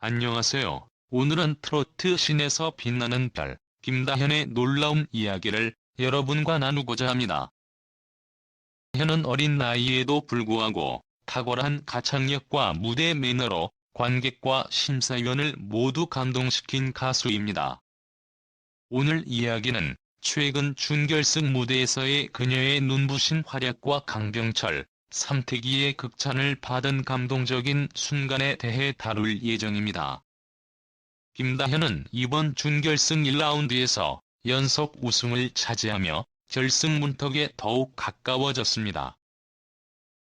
안녕하세요. 오늘은 트로트 신에서 빛나는 별, 김다현의 놀라운 이야기를 여러분과 나누고자 합니다. 현은 어린 나이에도 불구하고 탁월한 가창력과 무대 매너로 관객과 심사위원을 모두 감동시킨 가수입니다. 오늘 이야기는 최근 준결승 무대에서의 그녀의 눈부신 활약과 강병철, 삼태기의 극찬을 받은 감동적인 순간에 대해 다룰 예정입니다. 김다현은 이번 준결승 1라운드에서 연속 우승을 차지하며 결승 문턱에 더욱 가까워졌습니다.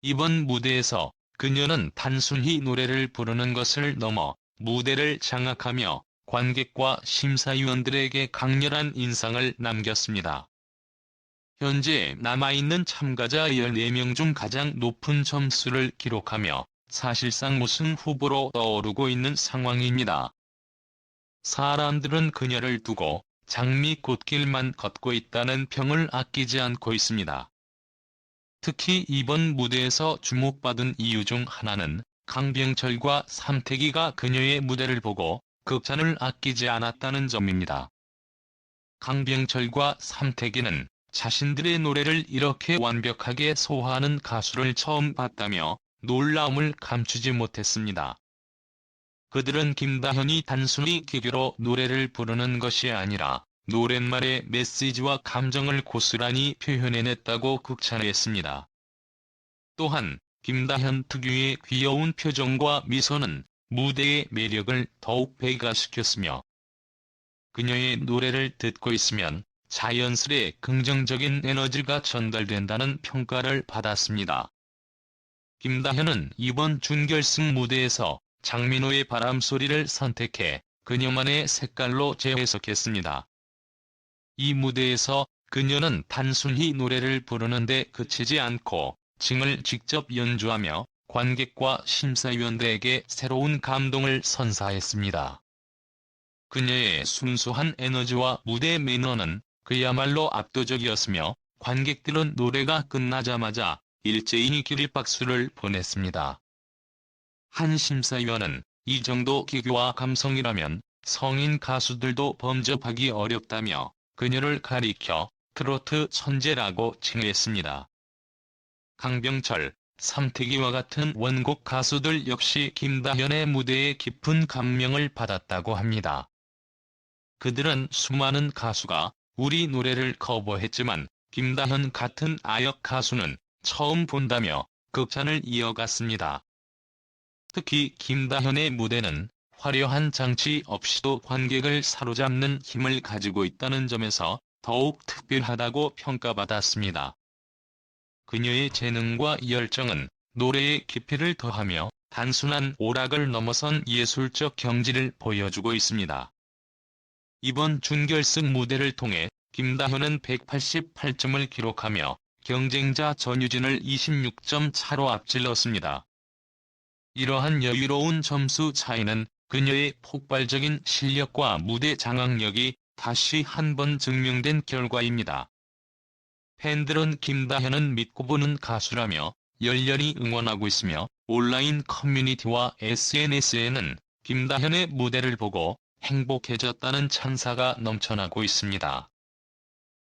이번 무대에서 그녀는 단순히 노래를 부르는 것을 넘어 무대를 장악하며 관객과 심사위원들에게 강렬한 인상을 남겼습니다. 현재 남아있는 참가자 14명 중 가장 높은 점수를 기록하며 사실상 우승 후보로 떠오르고 있는 상황입니다. 사람들은 그녀를 두고 장미 꽃길만 걷고 있다는 평을 아끼지 않고 있습니다. 특히 이번 무대에서 주목받은 이유 중 하나는 강병철과 삼태기가 그녀의 무대를 보고 극찬을 아끼지 않았다는 점입니다. 강병철과 삼태기는 자신들의 노래를 이렇게 완벽하게 소화하는 가수를 처음 봤다며 놀라움을 감추지 못했습니다. 그들은 김다현이 단순히 기교로 노래를 부르는 것이 아니라 노랫말의 메시지와 감정을 고스란히 표현해냈다고 극찬했습니다. 또한 김다현 특유의 귀여운 표정과 미소는 무대의 매력을 더욱 배가시켰으며 그녀의 노래를 듣고 있으면 자연스레 긍정적인 에너지가 전달된다는 평가를 받았습니다. 김다현은 이번 준결승 무대에서 장민호의 바람소리를 선택해 그녀만의 색깔로 재해석했습니다. 이 무대에서 그녀는 단순히 노래를 부르는데 그치지 않고 징을 직접 연주하며 관객과 심사위원들에게 새로운 감동을 선사했습니다. 그녀의 순수한 에너지와 무대 매너는 그야말로 압도적이었으며 관객들은 노래가 끝나자마자 일제히 기립박수를 보냈습니다. 한 심사위원은 이 정도 기교와 감성이라면 성인 가수들도 범접하기 어렵다며 그녀를 가리켜 트로트 천재라고 칭했습니다. 강병철, 삼태기와 같은 원곡 가수들 역시 김다현의 무대에 깊은 감명을 받았다고 합니다. 그들은 수많은 가수가 우리 노래를 커버했지만 김다현 같은 아역 가수는 처음 본다며 극찬을 이어갔습니다. 특히 김다현의 무대는 화려한 장치 없이도 관객을 사로잡는 힘을 가지고 있다는 점에서 더욱 특별하다고 평가받았습니다. 그녀의 재능과 열정은 노래의 깊이를 더하며 단순한 오락을 넘어선 예술적 경지를 보여주고 있습니다. 이번 준결승 무대를 통해 김다현은 188점을 기록하며 경쟁자 전유진을 26점 차로 앞질렀습니다. 이러한 여유로운 점수 차이는 그녀의 폭발적인 실력과 무대 장악력이 다시 한 번 증명된 결과입니다. 팬들은 김다현은 믿고 보는 가수라며 열렬히 응원하고 있으며 온라인 커뮤니티와 SNS에는 김다현의 무대를 보고 행복해졌다는 찬사가 넘쳐나고 있습니다.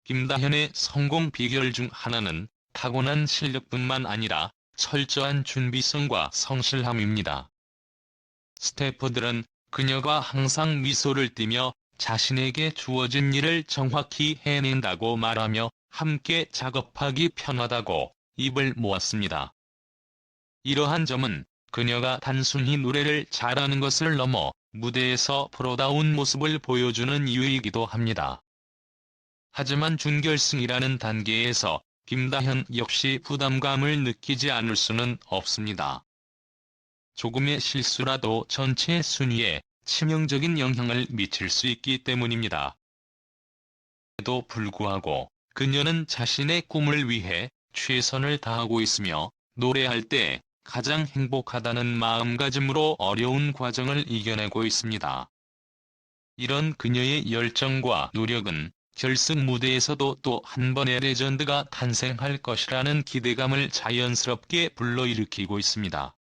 김다현의 성공 비결 중 하나는 타고난 실력뿐만 아니라 철저한 준비성과 성실함입니다. 스태프들은 그녀가 항상 미소를 띠며 자신에게 주어진 일을 정확히 해낸다고 말하며 함께 작업하기 편하다고 입을 모았습니다. 이러한 점은 그녀가 단순히 노래를 잘하는 것을 넘어 무대에서 프로다운 모습을 보여주는 이유이기도 합니다. 하지만 준결승이라는 단계에서 김다현 역시 부담감을 느끼지 않을 수는 없습니다. 조금의 실수라도 전체 순위에 치명적인 영향을 미칠 수 있기 때문입니다. 에도 불구하고 그녀는 자신의 꿈을 위해 최선을 다하고 있으며 노래할 때 가장 행복하다는 마음가짐으로 어려운 과정을 이겨내고 있습니다. 이런 그녀의 열정과 노력은 결승 무대에서도 또 한 번의 레전드가 탄생할 것이라는 기대감을 자연스럽게 불러일으키고 있습니다.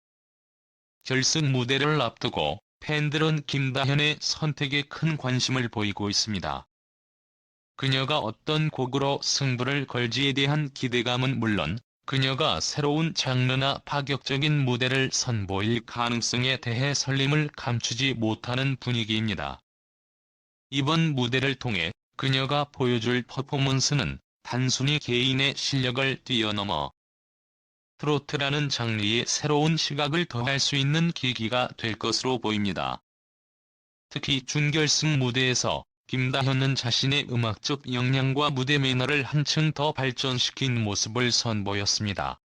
결승 무대를 앞두고 팬들은 김다현의 선택에 큰 관심을 보이고 있습니다. 그녀가 어떤 곡으로 승부를 걸지에 대한 기대감은 물론 그녀가 새로운 장르나 파격적인 무대를 선보일 가능성에 대해 설렘을 감추지 못하는 분위기입니다. 이번 무대를 통해 그녀가 보여줄 퍼포먼스는 단순히 개인의 실력을 뛰어넘어 트로트라는 장르의 새로운 시각을 더할 수 있는 계기가 될 것으로 보입니다. 특히 준결승 무대에서 김다현은 자신의 음악적 역량과 무대 매너를 한층 더 발전시킨 모습을 선보였습니다.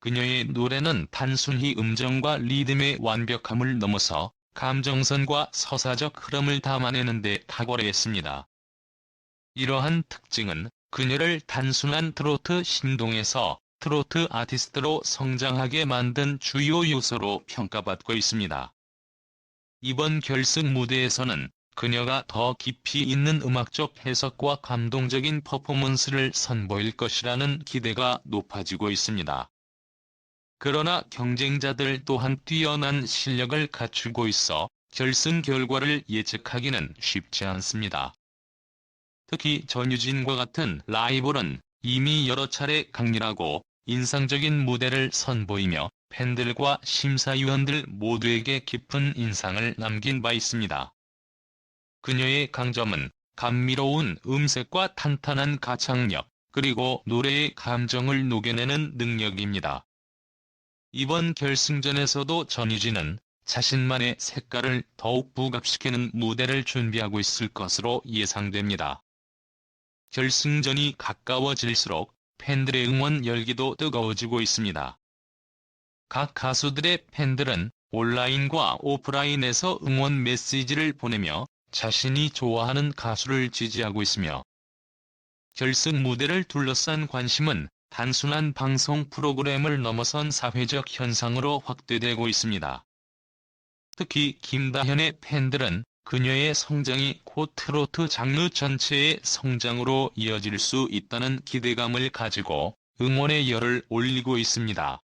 그녀의 노래는 단순히 음정과 리듬의 완벽함을 넘어서 감정선과 서사적 흐름을 담아내는 데 탁월했습니다. 이러한 특징은 그녀를 단순한 트로트 신동에서 트로트 아티스트로 성장하게 만든 주요 요소로 평가받고 있습니다. 이번 결승 무대에서는 그녀가 더 깊이 있는 음악적 해석과 감동적인 퍼포먼스를 선보일 것이라는 기대가 높아지고 있습니다. 그러나 경쟁자들 또한 뛰어난 실력을 갖추고 있어 결승 결과를 예측하기는 쉽지 않습니다. 특히 전유진과 같은 라이벌은 이미 여러 차례 강렬하고 인상적인 무대를 선보이며 팬들과 심사위원들 모두에게 깊은 인상을 남긴 바 있습니다. 그녀의 강점은 감미로운 음색과 탄탄한 가창력, 그리고 노래의 감정을 녹여내는 능력입니다. 이번 결승전에서도 전유진은 자신만의 색깔을 더욱 부각시키는 무대를 준비하고 있을 것으로 예상됩니다. 결승전이 가까워질수록 팬들의 응원 열기도 뜨거워지고 있습니다. 각 가수들의 팬들은 온라인과 오프라인에서 응원 메시지를 보내며 자신이 좋아하는 가수를 지지하고 있으며 결승 무대를 둘러싼 관심은 단순한 방송 프로그램을 넘어선 사회적 현상으로 확대되고 있습니다. 특히 김다현의 팬들은 그녀의 성장이 곧 트로트 장르 전체의 성장으로 이어질 수 있다는 기대감을 가지고 응원의 열을 올리고 있습니다.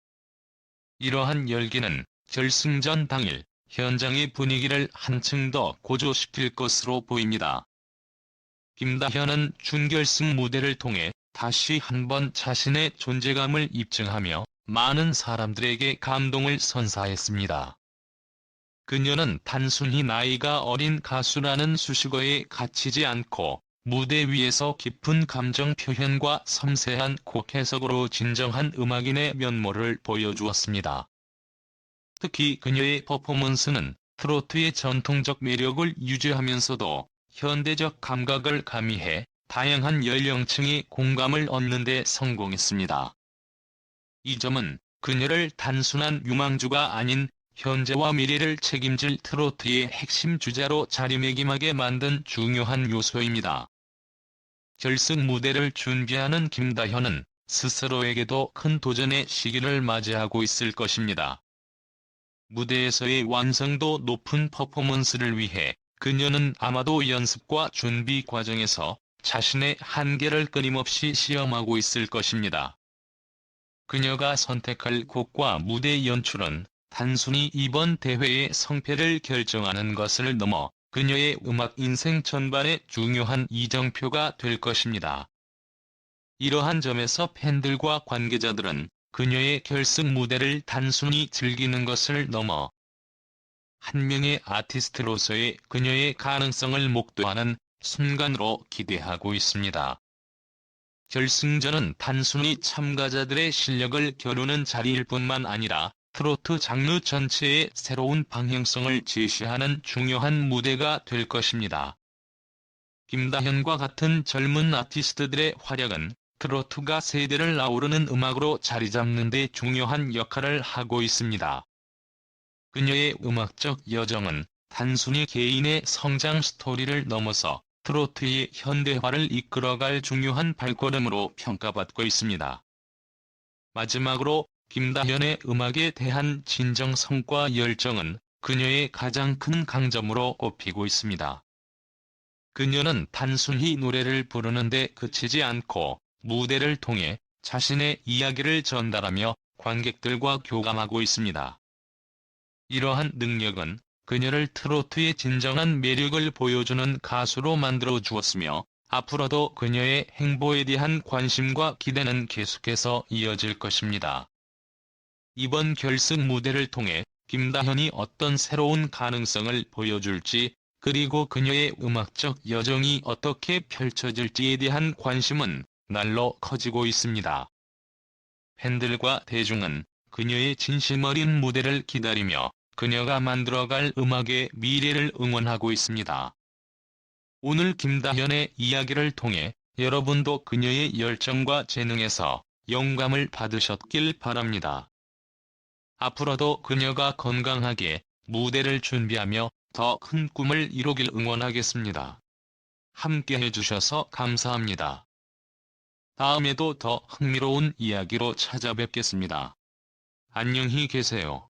이러한 열기는 결승전 당일 현장의 분위기를 한층 더 고조시킬 것으로 보입니다. 김다현은 준결승 무대를 통해 다시 한번 자신의 존재감을 입증하며 많은 사람들에게 감동을 선사했습니다. 그녀는 단순히 나이가 어린 가수라는 수식어에 갇히지 않고 무대 위에서 깊은 감정 표현과 섬세한 곡 해석으로 진정한 음악인의 면모를 보여주었습니다. 특히 그녀의 퍼포먼스는 트로트의 전통적 매력을 유지하면서도 현대적 감각을 가미해 다양한 연령층이 공감을 얻는 데 성공했습니다. 이 점은 그녀를 단순한 유망주가 아닌 현재와 미래를 책임질 트로트의 핵심 주자로 자리매김하게 만든 중요한 요소입니다. 결승 무대를 준비하는 김다현은 스스로에게도 큰 도전의 시기를 맞이하고 있을 것입니다. 무대에서의 완성도 높은 퍼포먼스를 위해 그녀는 아마도 연습과 준비 과정에서 자신의 한계를 끊임없이 시험하고 있을 것입니다. 그녀가 선택할 곡과 무대 연출은 단순히 이번 대회의 성패를 결정하는 것을 넘어 그녀의 음악 인생 전반의 중요한 이정표가 될 것입니다. 이러한 점에서 팬들과 관계자들은 그녀의 결승 무대를 단순히 즐기는 것을 넘어 한 명의 아티스트로서의 그녀의 가능성을 목도하는 순간으로 기대하고 있습니다. 결승전은 단순히 참가자들의 실력을 겨루는 자리일 뿐만 아니라 트로트 장르 전체의 새로운 방향성을 제시하는 중요한 무대가 될 것입니다. 김다현과 같은 젊은 아티스트들의 활약은 트로트가 세대를 아우르는 음악으로 자리잡는 데 중요한 역할을 하고 있습니다. 그녀의 음악적 여정은 단순히 개인의 성장 스토리를 넘어서 트로트의 현대화를 이끌어갈 중요한 발걸음으로 평가받고 있습니다. 마지막으로 김다현의 음악에 대한 진정성과 열정은 그녀의 가장 큰 강점으로 꼽히고 있습니다. 그녀는 단순히 노래를 부르는데 그치지 않고 무대를 통해 자신의 이야기를 전달하며 관객들과 교감하고 있습니다. 이러한 능력은 그녀를 트로트의 진정한 매력을 보여주는 가수로 만들어 주었으며 앞으로도 그녀의 행보에 대한 관심과 기대는 계속해서 이어질 것입니다. 이번 결승 무대를 통해 김다현이 어떤 새로운 가능성을 보여줄지 그리고 그녀의 음악적 여정이 어떻게 펼쳐질지에 대한 관심은 날로 커지고 있습니다. 팬들과 대중은 그녀의 진심 어린 무대를 기다리며 그녀가 만들어갈 음악의 미래를 응원하고 있습니다. 오늘 김다현의 이야기를 통해 여러분도 그녀의 열정과 재능에서 영감을 받으셨길 바랍니다. 앞으로도 그녀가 건강하게 무대를 준비하며 더 큰 꿈을 이루길 응원하겠습니다. 함께 해주셔서 감사합니다. 다음에도 더 흥미로운 이야기로 찾아뵙겠습니다. 안녕히 계세요.